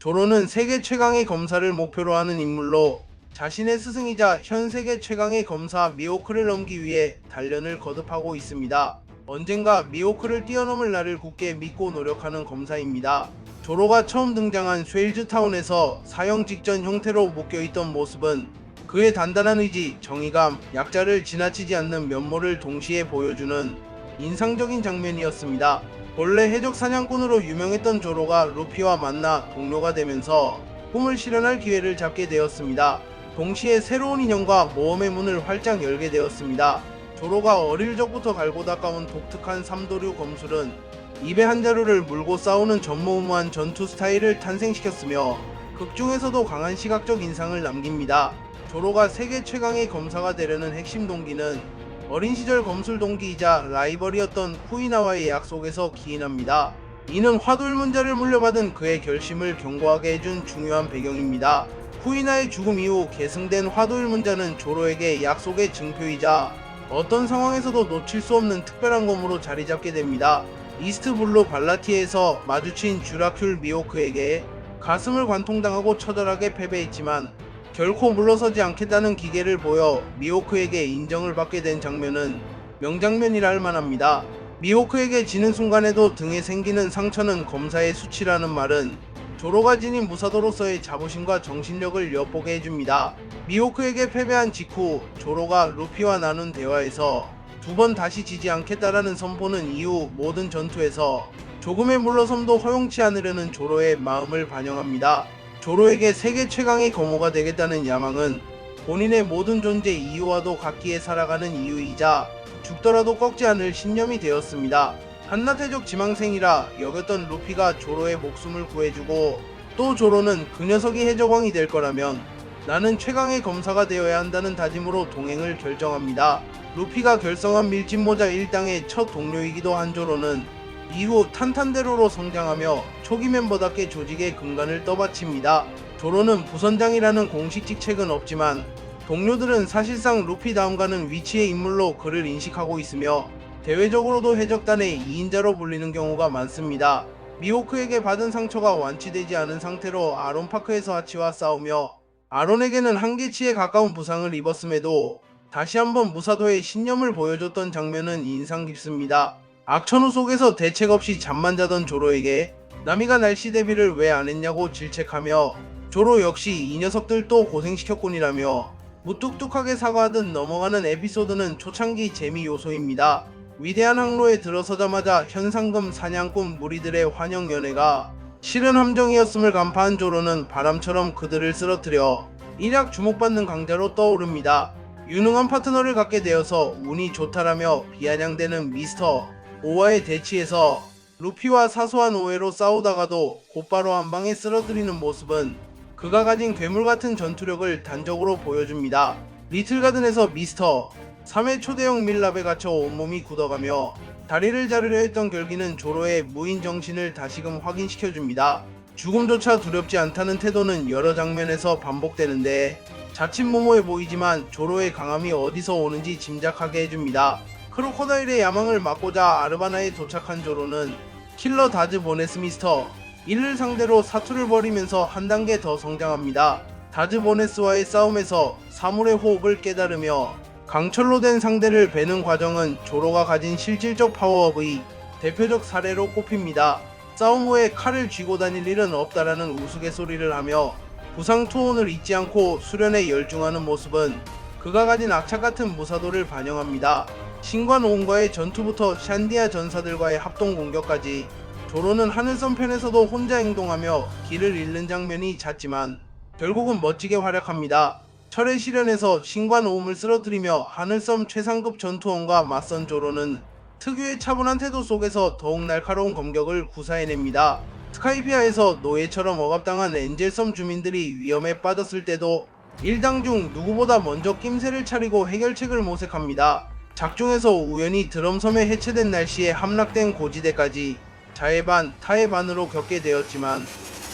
조로는 세계 최강의 검사를 목표로 하는 인물로 자신의 스승이자 현 세계 최강의 검사 미호크를 넘기 위해 단련을 거듭하고 있습니다. 언젠가 미호크를 뛰어넘을 날을 굳게 믿고 노력하는 검사입니다. 조로가 처음 등장한 쉐일즈 타운에서 사형 직전 형태로 묶여있던 모습은 그의 단단한 의지, 정의감, 약자를 지나치지 않는 면모를 동시에 보여주는 인상적인 장면이었습니다. 본래 해적 사냥꾼으로 유명했던 조로가 루피와 만나 동료가 되면서 꿈을 실현할 기회를 잡게 되었습니다. 동시에 새로운 인연과 모험의 문을 활짝 열게 되었습니다. 조로가 어릴 적부터 갈고 닦아온 독특한 삼도류 검술은 입에 한 자루를 물고 싸우는 전무후무한 전투 스타일을 탄생시켰으며 극 중에서도 강한 시각적 인상을 남깁니다. 조로가 세계 최강의 검사가 되려는 핵심 동기는 어린 시절 검술 동기이자 라이벌이었던 후이나와의 약속에서 기인합니다. 이는 화돌 문자를 물려받은 그의 결심을 견고하게 해준 중요한 배경입니다. 후이나의 죽음 이후 계승된 화돌 문자는 조로에게 약속의 증표이자 어떤 상황에서도 놓칠 수 없는 특별한 검으로 자리 잡게 됩니다. 이스트 블루 발라티에서 마주친 쥬라큘 미호크에게 가슴을 관통당하고 처절하게 패배했지만 결코 물러서지 않겠다는 기계를 보여 미호크에게 인정을 받게 된 장면은 명장면이라 할 만합니다. 미호크에게 지는 순간에도 등에 생기는 상처는 검사의 수치라는 말은 조로가 지닌 무사도로서의 자부심과 정신력을 엿보게 해줍니다. 미호크에게 패배한 직후 조로가 루피와 나눈 대화에서 두 번 다시 지지 않겠다라는 선포는 이후 모든 전투에서 조금의 물러섬도 허용치 않으려는 조로의 마음을 반영합니다. 조로에게 세계 최강의 검호가 되겠다는 야망은 본인의 모든 존재 이유와도 같기에 살아가는 이유이자 죽더라도 꺾지 않을 신념이 되었습니다. 한나태적 지망생이라 여겼던 루피가 조로의 목숨을 구해주고 또 조로는 그 녀석이 해적왕이 될 거라면 나는 최강의 검사가 되어야 한다는 다짐으로 동행을 결정합니다. 루피가 결성한 밀짚모자 일당의 첫 동료이기도 한 조로는 이후 탄탄대로로 성장하며 초기 멤버답게 조직의 근간을 떠받칩니다. 조로는 부선장이라는 공식 직 책은 없지만 동료들은 사실상 루피 다음가는 위치의 인물로 그를 인식하고 있으며 대외적으로도 해적단의 2인자로 불리는 경우가 많습니다. 미호크에게 받은 상처가 완치되지 않은 상태로 아론 파크에서 하치와 싸우며 아론에게는 한계치에 가까운 부상을 입었음에도 다시 한번 무사도의 신념을 보여줬던 장면은 인상 깊습니다. 악천후 속에서 대책 없이 잠만 자던 조로에게 나미가 날씨 대비를 왜 안 했냐고 질책하며 조로 역시 이 녀석들 또 고생시켰군이라며 무뚝뚝하게 사과하듯 넘어가는 에피소드는 초창기 재미 요소입니다. 위대한 항로에 들어서자마자 현상금 사냥꾼 무리들의 환영 연애가 실은 함정이었음을 간파한 조로는 바람처럼 그들을 쓰러뜨려 일약 주목받는 강자로 떠오릅니다. 유능한 파트너를 갖게 되어서 운이 좋다라며 비아냥대는 미스터 오와의 대치에서 루피와 사소한 오해로 싸우다가도 곧바로 한 방에 쓰러뜨리는 모습은 그가 가진 괴물 같은 전투력을 단적으로 보여줍니다. 리틀가든에서 미스터 3회 초대형 밀랍에 갇혀 온몸이 굳어가며 다리를 자르려 했던 결기는 조로의 무인 정신을 다시금 확인시켜줍니다. 죽음조차 두렵지 않다는 태도는 여러 장면에서 반복되는데 자칫 모모해 보이지만 조로의 강함이 어디서 오는지 짐작하게 해줍니다. 크로코다일의 야망을 막고자 아르바나에 도착한 조로는 킬러 다즈 보네스 미스터 이를 상대로 사투를 벌이면서 한 단계 더 성장합니다. 다즈 보네스와의 싸움에서 사물의 호흡을 깨달으며 강철로 된 상대를 베는 과정은 조로가 가진 실질적 파워업의 대표적 사례로 꼽힙니다. 싸움 후에 칼을 쥐고 다닐 일은 없다라는 우스갯소리를 하며 부상 투혼을 잊지 않고 수련에 열중하는 모습은 그가 가진 악착 같은 무사도를 반영합니다. 신관 온과의 전투부터 샨디아 전사들과의 합동 공격까지 조로는 하늘섬 편에서도 혼자 행동하며 길을 잃는 장면이 잦지만 결국은 멋지게 활약합니다. 철의 시련에서 신관 오음을 쓰러뜨리며 하늘섬 최상급 전투원과 맞선 조로는 특유의 차분한 태도 속에서 더욱 날카로운 검격을 구사해냅니다. 스카이피아에서 노예처럼 억압당한 엔젤섬 주민들이 위험에 빠졌을 때도 일당 중 누구보다 먼저 낌새를 차리고 해결책을 모색합니다. 작중에서 우연히 드럼섬에 해체된 날씨에 함락된 고지대까지 자의 반, 타의 반으로 겪게 되었지만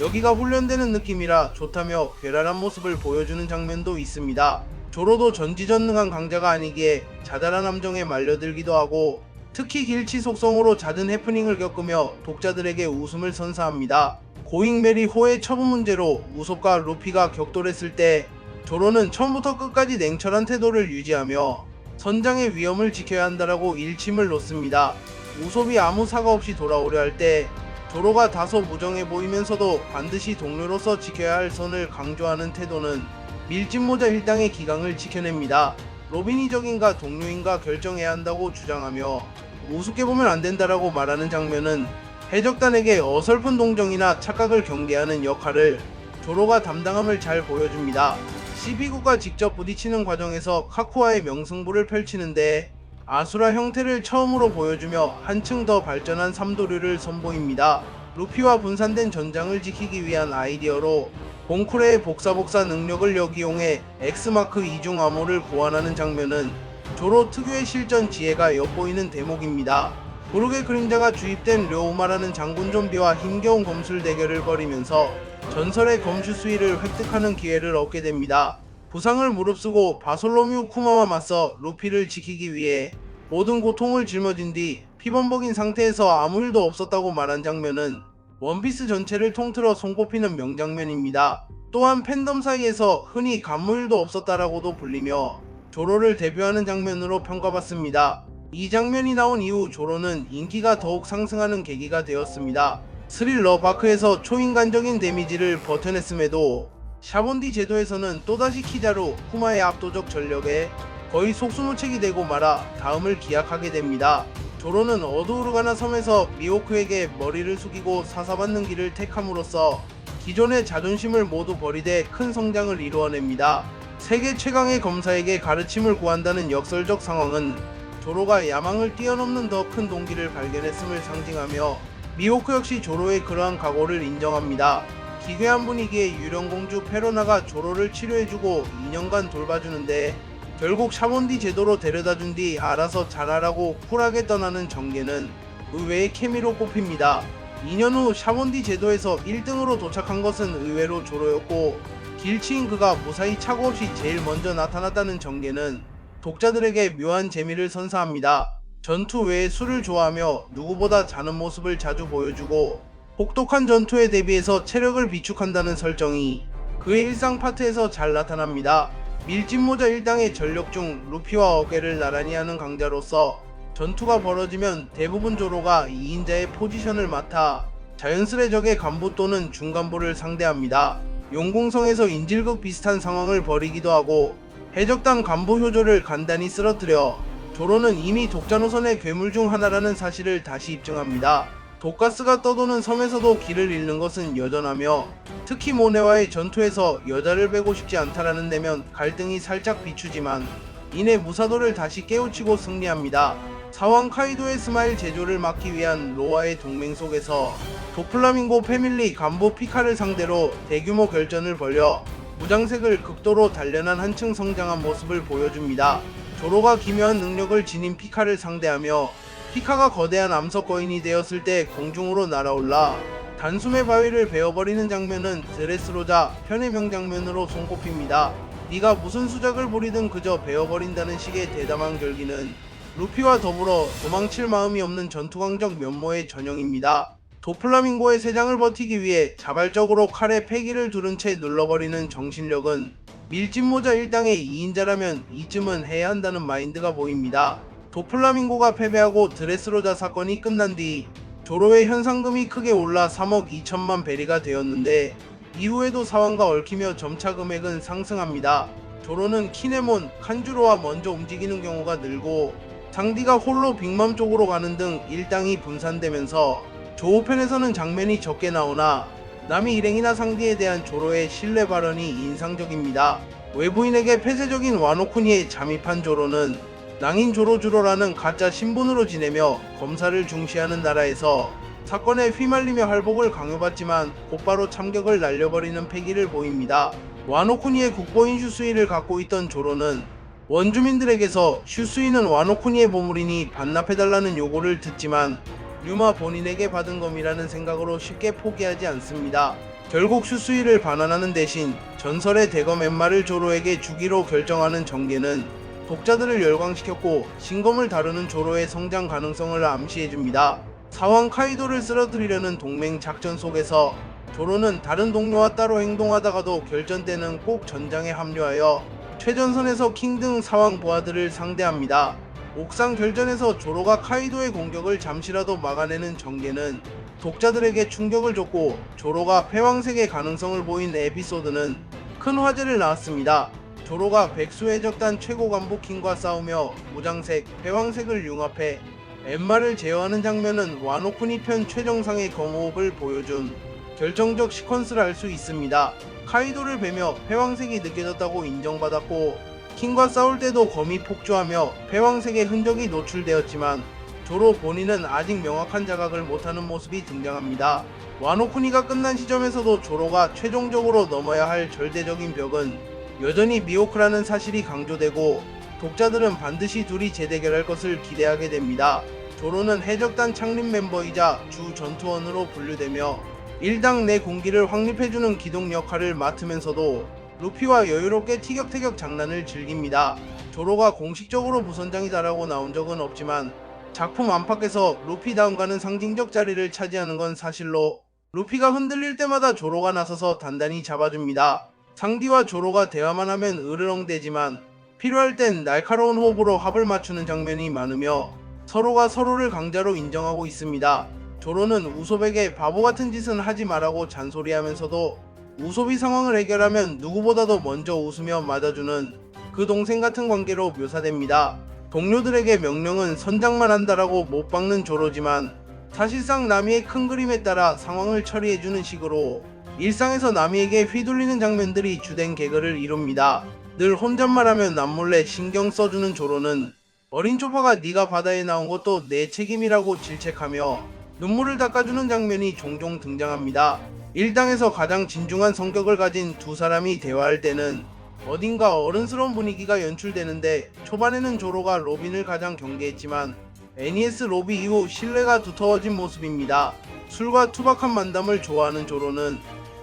여기가 훈련되는 느낌이라 좋다며 괴랄한 모습을 보여주는 장면도 있습니다. 조로도 전지전능한 강자가 아니기에 자잘한 함정에 말려들기도 하고 특히 길치 속성으로 잦은 해프닝을 겪으며 독자들에게 웃음을 선사합니다. 고잉메리 호의 처분 문제로 우섭과 루피가 격돌했을 때 조로는 처음부터 끝까지 냉철한 태도를 유지하며 선장의 위험을 지켜야 한다라고 일침을 놓습니다. 우섭이 아무 사과 없이 돌아오려 할 때 조로가 다소 무정해 보이면서도 반드시 동료로서 지켜야 할 선을 강조하는 태도는 밀짚모자 일당의 기강을 지켜냅니다. 로빈이 적인가 동료인가 결정해야 한다고 주장하며 우습게 보면 안 된다라고 말하는 장면은 해적단에게 어설픈 동정이나 착각을 경계하는 역할을 조로가 담당함을 잘 보여줍니다. 12구가 직접 부딪히는 과정에서 카쿠아의 명승부를 펼치는데 아수라 형태를 처음으로 보여주며 한층 더 발전한 삼도류를 선보입니다. 루피와 분산된 전장을 지키기 위한 아이디어로 봉쿠레의 복사복사 능력을 역이용해 엑스마크 이중 암호를 보완하는 장면은 조로 특유의 실전 지혜가 엿보이는 대목입니다. 부르게 그림자가 주입된 료우마라는 장군 좀비와 힘겨운 검술 대결을 벌이면서 전설의 검슈 수위를 획득하는 기회를 얻게 됩니다. 부상을 무릅쓰고 바솔로뮤 쿠마와 맞서 루피를 지키기 위해 모든 고통을 짊어진 뒤 피범벅인 상태에서 아무 일도 없었다고 말한 장면은 원피스 전체를 통틀어 손꼽히는 명장면입니다. 또한 팬덤 사이에서 흔히 간무일도 없었다라고도 불리며 조로를 대표하는 장면으로 평가받습니다. 이 장면이 나온 이후 조로는 인기가 더욱 상승하는 계기가 되었습니다. 스릴러 바크에서 초인간적인 데미지를 버텨냈음에도 샤본디 제도에서는 또다시 키자루 쿠마의 압도적 전력에 거의 속수무책이 되고 말아 다음을 기약하게 됩니다. 조로는 어두우르가나 섬에서 미호크에게 머리를 숙이고 사사받는 길을 택함으로써 기존의 자존심을 모두 버리되 큰 성장을 이루어냅니다. 세계 최강의 검사에게 가르침을 구한다는 역설적 상황은 조로가 야망을 뛰어넘는 더 큰 동기를 발견했음을 상징하며 미호크 역시 조로의 그러한 각오를 인정합니다. 기괴한 분위기에 유령공주 페로나가 조로를 치료해주고 2년간 돌봐주는데 결국 샤본디 제도로 데려다준 뒤 알아서 잘하라고 쿨하게 떠나는 전개는 의외의 케미로 꼽힙니다. 2년 후 샤본디 제도에서 1등으로 도착한 것은 의외로 조로였고 길치인 그가 무사히 착오 없이 제일 먼저 나타났다는 전개는 독자들에게 묘한 재미를 선사합니다. 전투 외에 술을 좋아하며 누구보다 자는 모습을 자주 보여주고 혹독한 전투에 대비해서 체력을 비축한다는 설정이 그의 일상 파트에서 잘 나타납니다. 밀짚모자 일당의 전력 중 루피와 어깨를 나란히 하는 강자로서 전투가 벌어지면 대부분 조로가 2인자의 포지션을 맡아 자연스레 적의 간부 또는 중간부를 상대합니다. 용궁성에서 인질극 비슷한 상황을 벌이기도 하고 해적단 간부 효조를 간단히 쓰러뜨려 조로는 이미 독자 노선의 괴물 중 하나라는 사실을 다시 입증합니다. 독가스가 떠도는 섬에서도 길을 잃는 것은 여전하며 특히 모네와의 전투에서 여자를 빼고 싶지 않다라는 데면 갈등이 살짝 비추지만 이내 무사도를 다시 깨우치고 승리합니다. 사왕 카이도의 스마일 제조를 막기 위한 로아의 동맹 속에서 도플라밍고 패밀리 간부 피카를 상대로 대규모 결전을 벌여 무장색을 극도로 단련한 한층 성장한 모습을 보여줍니다. 조로가 기묘한 능력을 지닌 피카를 상대하며 피카가 거대한 암석 거인이 되었을 때 공중으로 날아올라 단숨에 바위를 베어버리는 장면은 드레스로자 편의병 장면으로 손꼽힙니다. 네가 무슨 수작을 부리든 그저 베어버린다는 식의 대담한 결기는 루피와 더불어 도망칠 마음이 없는 전투광적 면모의 전형입니다. 도플라밍고의 세장을 버티기 위해 자발적으로 칼에 패기를 두른 채 눌러버리는 정신력은 밀짚모자 일당의 2인자라면 이쯤은 해야 한다는 마인드가 보입니다. 도플라밍고가 패배하고 드레스로자 사건이 끝난 뒤 조로의 현상금이 크게 올라 3억 2천만 베리가 되었는데 이후에도 사왕과 얽히며 점차 금액은 상승합니다. 조로는 키네몬, 칸주로와 먼저 움직이는 경우가 늘고 장디가 홀로 빅맘 쪽으로 가는 등 일당이 분산되면서 조우편에서는 장면이 적게 나오나 남이 일행이나 상디에 대한 조로의 신뢰 발언이 인상적입니다. 외부인에게 폐쇄적인 와노쿠니에 잠입한 조로는 낭인 조로주로라는 가짜 신분으로 지내며 검사를 중시하는 나라에서 사건에 휘말리며 할복을 강요받지만 곧바로 참격을 날려버리는 패기를 보입니다. 와노쿠니의 국보인 슈스이를 갖고 있던 조로는 원주민들에게서 슈스이는 와노쿠니의 보물이니 반납해달라는 요구를 듣지만 류마 본인에게 받은 검이라는 생각으로 쉽게 포기하지 않습니다. 결국 슈스이를 반환하는 대신 전설의 대검 엠마를 조로에게 주기로 결정하는 전개는 독자들을 열광시켰고 신검을 다루는 조로의 성장 가능성을 암시해줍니다. 사왕 카이도를 쓰러뜨리려는 동맹 작전 속에서 조로는 다른 동료와 따로 행동하다가도 결전 때는 꼭 전장에 합류하여 최전선에서 킹 등 사왕 부하들을 상대합니다. 옥상 결전에서 조로가 카이도의 공격을 잠시라도 막아내는 전개는 독자들에게 충격을 줬고 조로가 패왕색의 가능성을 보인 에피소드는 큰 화제를 낳았습니다. 조로가 백수해적단 최고 간부 킹과 싸우며 무장색, 패왕색을 융합해 엠마를 제어하는 장면은 와노쿠니 편 최정상의 검호흡을 보여준 결정적 시퀀스를 알 수 있습니다. 카이도를 뵈며 패왕색이 느껴졌다고 인정받았고 킹과 싸울 때도 검이 폭주하며 패왕색의 흔적이 노출되었지만 조로 본인은 아직 명확한 자각을 못하는 모습이 등장합니다. 와노쿠니가 끝난 시점에서도 조로가 최종적으로 넘어야 할 절대적인 벽은 여전히 미오크라는 사실이 강조되고 독자들은 반드시 둘이 재대결할 것을 기대하게 됩니다. 조로는 해적단 창립 멤버이자 주 전투원으로 분류되며 일당 내 공기를 확립해주는 기동 역할을 맡으면서도 루피와 여유롭게 티격태격 장난을 즐깁니다. 조로가 공식적으로 부선장이다라고 나온 적은 없지만 작품 안팎에서 루피 다음가는 상징적 자리를 차지하는 건 사실로 루피가 흔들릴 때마다 조로가 나서서 단단히 잡아줍니다. 상디와 조로가 대화만 하면 으르렁대지만 필요할 땐 날카로운 호흡으로 합을 맞추는 장면이 많으며 서로가 서로를 강자로 인정하고 있습니다. 조로는 우솝에게 바보 같은 짓은 하지 말라고 잔소리하면서도 우솝이 상황을 해결하면 누구보다도 먼저 웃으며 맞아주는 그 동생 같은 관계로 묘사됩니다. 동료들에게 명령은 선장만 한다라고 못 박는 조로지만 사실상 나미의 큰 그림에 따라 상황을 처리해주는 식으로 일상에서 나미에게 휘둘리는 장면들이 주된 개그를 이룹니다. 늘 혼잣말하며 남몰래 신경 써주는 조로는 어린 초파가 네가 바다에 나온 것도 내 책임이라고 질책하며 눈물을 닦아주는 장면이 종종 등장합니다. 일당에서 가장 진중한 성격을 가진 두 사람이 대화할 때는 어딘가 어른스러운 분위기가 연출되는데 초반에는 조로가 로빈을 가장 경계했지만 NES 로비 이후 신뢰가 두터워진 모습입니다. 술과 투박한 만담을 좋아하는 조로는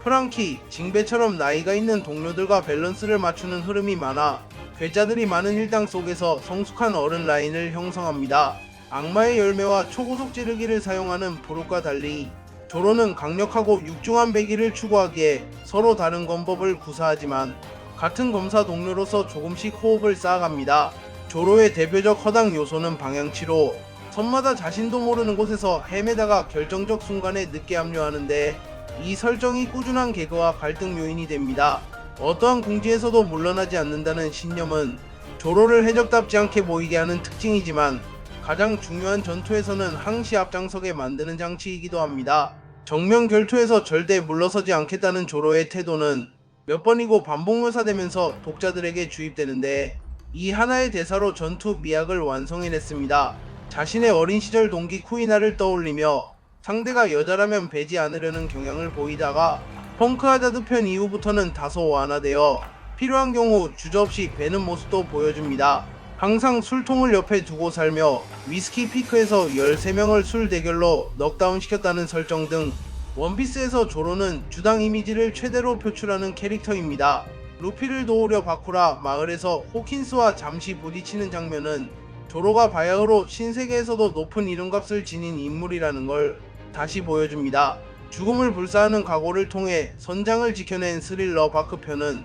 프랑키, 징베처럼 나이가 있는 동료들과 밸런스를 맞추는 흐름이 많아 괴짜들이 많은 일당 속에서 성숙한 어른 라인을 형성합니다. 악마의 열매와 초고속 찌르기를 사용하는 브룩과 달리 조로는 강력하고 육중한 배기를 추구하기에 서로 다른 검법을 구사하지만 같은 검사 동료로서 조금씩 호흡을 쌓아갑니다. 조로의 대표적 허당 요소는 방향치로 선마다 자신도 모르는 곳에서 헤매다가 결정적 순간에 늦게 합류하는데 이 설정이 꾸준한 개그와 갈등 요인이 됩니다. 어떠한 궁지에서도 물러나지 않는다는 신념은 조로를 해적답지 않게 보이게 하는 특징이지만 가장 중요한 전투에서는 항시 앞장서게 만드는 장치이기도 합니다. 정면 결투에서 절대 물러서지 않겠다는 조로의 태도는 몇 번이고 반복 묘사되면서 독자들에게 주입되는데 이 하나의 대사로 전투 미학을 완성해냈습니다. 자신의 어린 시절 동기 쿠이나를 떠올리며 상대가 여자라면 배지 않으려는 경향을 보이다가 펑크 하자드 편 이후부터는 다소 완화되어 필요한 경우 주저없이 배는 모습도 보여줍니다. 항상 술통을 옆에 두고 살며 위스키 피크에서 13명을 술 대결로 넉다운 시켰다는 설정 등 원피스에서 조로는 주당 이미지를 최대로 표출하는 캐릭터입니다. 루피를 도우려 바쿠라 마을에서 호킨스와 잠시 부딪히는 장면은 조로가 바야흐로 신세계에서도 높은 이름값을 지닌 인물이라는 걸 다시 보여줍니다. 죽음을 불사하는 각오를 통해 선장을 지켜낸 스릴러 바크편은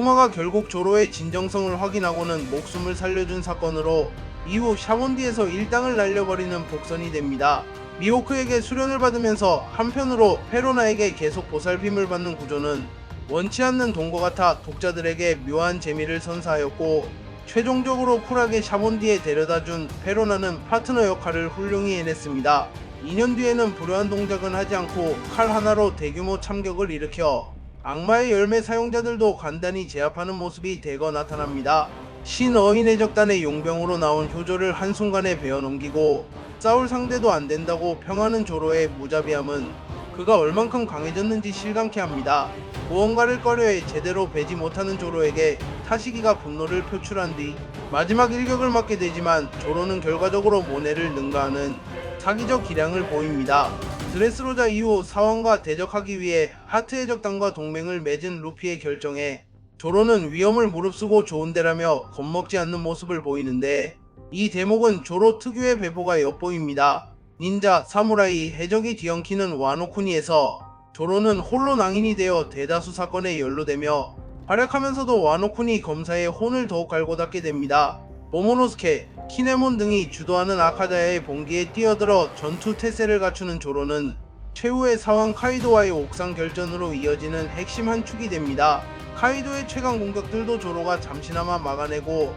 쿠마가 결국 조로의 진정성을 확인하고는 목숨을 살려준 사건으로 이후 샤본디에서 일당을 날려버리는 복선이 됩니다. 미호크에게 수련을 받으면서 한편으로 페로나에게 계속 보살핌을 받는 구조는 원치 않는 동거 같아 독자들에게 묘한 재미를 선사하였고 최종적으로 쿨하게 샤본디에 데려다준 페로나는 파트너 역할을 훌륭히 해냈습니다. 2년 뒤에는 불효한 동작은 하지 않고 칼 하나로 대규모 참격을 일으켜 악마의 열매 사용자들도 간단히 제압하는 모습이 대거 나타납니다. 신어인의 적단의 용병으로 나온 효조를 한순간에 베어넘기고 싸울 상대도 안 된다고 평하는 조로의 무자비함은 그가 얼만큼 강해졌는지 실감케 합니다. 무언가를 꺼려해 제대로 베지 못하는 조로에게 타시기가 분노를 표출한 뒤 마지막 일격을 맞게 되지만 조로는 결과적으로 모네를 능가하는 사기적 기량을 보입니다. 드레스로자 이후 사왕과 대적하기 위해 하트 해적단과 동맹을 맺은 루피의 결정에 조로는 위험을 무릅쓰고 좋은데라며 겁먹지 않는 모습을 보이는데 이 대목은 조로 특유의 배보가 엿보입니다. 닌자, 사무라이, 해적이 뒤엉키는 와노쿠니에서 조로는 홀로 낭인이 되어 대다수 사건에 연루되며 활약하면서도 와노쿤이 검사의 혼을 더욱 갈고 닦게 됩니다. 모모노스케, 키네몬 등이 주도하는 아카다야의 봉기에 뛰어들어 전투 태세를 갖추는 조로는 최후의 사왕 카이도와의 옥상 결전으로 이어지는 핵심 한 축이 됩니다. 카이도의 최강 공격들도 조로가 잠시나마 막아내고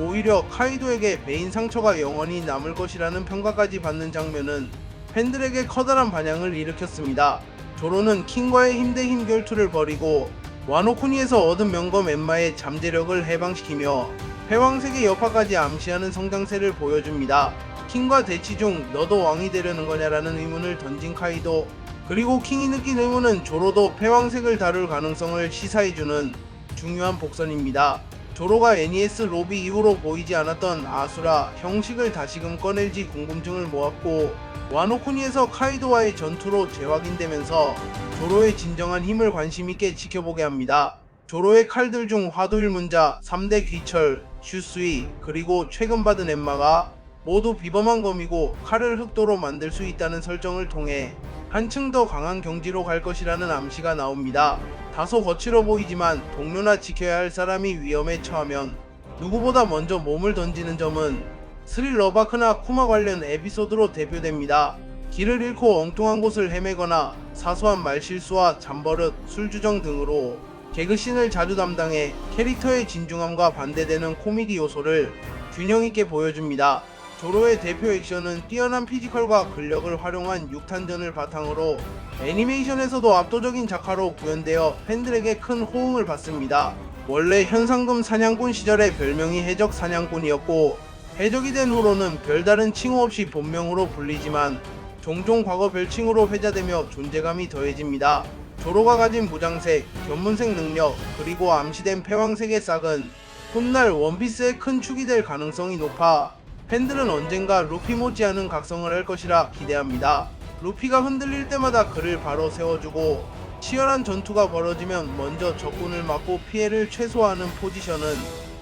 오히려 카이도에게 메인 상처가 영원히 남을 것이라는 평가까지 받는 장면은 팬들에게 커다란 반향을 일으켰습니다. 조로는 킹과의 힘대힘 결투를 벌이고 와노쿠니에서 얻은 명검 엠마의 잠재력을 해방시키며 패왕색의 여파까지 암시하는 성장세를 보여줍니다. 킹과 대치 중 너도 왕이 되려는 거냐라는 의문을 던진 카이도 그리고 킹이 느낀 의문은 조로도 패왕색을 다룰 가능성을 시사해주는 중요한 복선입니다. 조로가 NES 로비 이후로 보이지 않았던 아수라 형식을 다시금 꺼낼지 궁금증을 모았고 와노쿠니에서 카이도와의 전투로 재확인되면서 조로의 진정한 힘을 관심있게 지켜보게 합니다. 조로의 칼들 중 화두일 문자, 3대 귀철, 슈스이, 그리고 최근 받은 엠마가 모두 비범한 검이고 칼을 흑도로 만들 수 있다는 설정을 통해 한층 더 강한 경지로 갈 것이라는 암시가 나옵니다. 다소 거칠어 보이지만 동료나 지켜야 할 사람이 위험에 처하면 누구보다 먼저 몸을 던지는 점은 스릴 러바크나 쿠마 관련 에피소드로 대표됩니다. 길을 잃고 엉뚱한 곳을 헤매거나 사소한 말실수와 잠버릇, 술주정 등으로 개그씬을 자주 담당해 캐릭터의 진중함과 반대되는 코미디 요소를 균형 있게 보여줍니다. 조로의 대표 액션은 뛰어난 피지컬과 근력을 활용한 6탄전을 바탕으로 애니메이션에서도 압도적인 작화로 구현되어 팬들에게 큰 호응을 받습니다. 원래 현상금 사냥꾼 시절의 별명이 해적 사냥꾼이었고 해적이 된 후로는 별다른 칭호 없이 본명으로 불리지만 종종 과거 별칭으로 회자되며 존재감이 더해집니다. 조로가 가진 무장색, 견문색 능력, 그리고 암시된 패왕색의 싹은 훗날 원피스의 큰 축이 될 가능성이 높아 팬들은 언젠가 루피 못지않은 각성을 할 것이라 기대합니다. 루피가 흔들릴 때마다 그를 바로 세워주고 치열한 전투가 벌어지면 먼저 적군을 막고 피해를 최소화하는 포지션은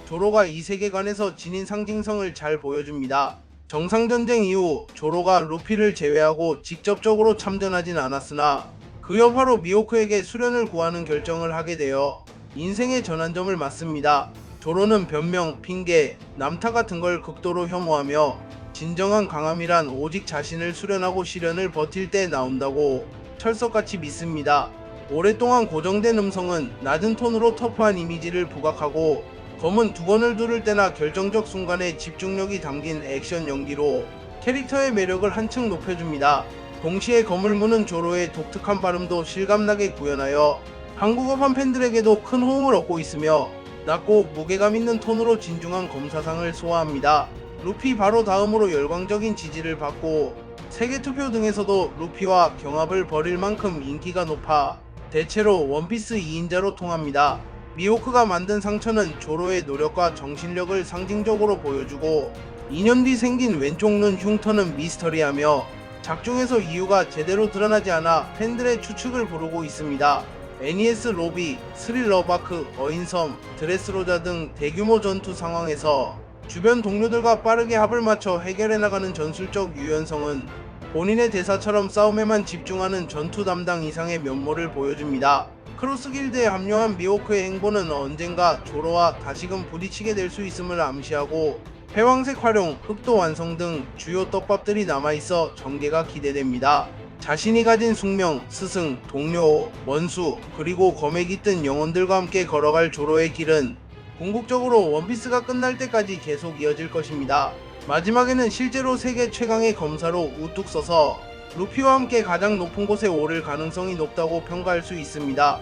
조로가 이 세계관에서 지닌 상징성을 잘 보여줍니다. 정상전쟁 이후 조로가 루피를 제외하고 직접적으로 참전하진 않았으나 그 여파로 미호크에게 수련을 구하는 결정을 하게 되어 인생의 전환점을 맞습니다. 조로는 변명, 핑계, 남타 같은 걸 극도로 혐오하며 진정한 강함이란 오직 자신을 수련하고 시련을 버틸 때 나온다고 철석같이 믿습니다. 오랫동안 고정된 음성은 낮은 톤으로 터프한 이미지를 부각하고 검은 두건을 두를 때나 결정적 순간에 집중력이 담긴 액션 연기로 캐릭터의 매력을 한층 높여줍니다. 동시에 검을 무는 조로의 독특한 발음도 실감나게 구현하여 한국어판 팬들에게도 큰 호응을 얻고 있으며 낮고 무게감 있는 톤으로 진중한 검사상을 소화합니다. 루피 바로 다음으로 열광적인 지지를 받고 세계 투표 등에서도 루피와 경합을 벌일 만큼 인기가 높아 대체로 원피스 2인자로 통합니다. 미호크가 만든 상처는 조로의 노력과 정신력을 상징적으로 보여주고 2년 뒤 생긴 왼쪽 눈 흉터는 미스터리하며 작중에서 이유가 제대로 드러나지 않아 팬들의 추측을 부르고 있습니다. NES 로비, 스릴러바크, 어인섬, 드레스로자 등 대규모 전투 상황에서 주변 동료들과 빠르게 합을 맞춰 해결해 나가는 전술적 유연성은 본인의 대사처럼 싸움에만 집중하는 전투 담당 이상의 면모를 보여줍니다. 크로스 길드에 합류한 미호크의 행보는 언젠가 조로와 다시금 부딪히게 될 수 있음을 암시하고 패왕색 활용, 흑도 완성 등 주요 떡밥들이 남아있어 전개가 기대됩니다. 자신이 가진 숙명, 스승, 동료, 원수, 그리고 검에 깃든 영혼들과 함께 걸어갈 조로의 길은 궁극적으로 원피스가 끝날 때까지 계속 이어질 것입니다. 마지막에는 실제로 세계 최강의 검사로 우뚝 서서 루피와 함께 가장 높은 곳에 오를 가능성이 높다고 평가할 수 있습니다.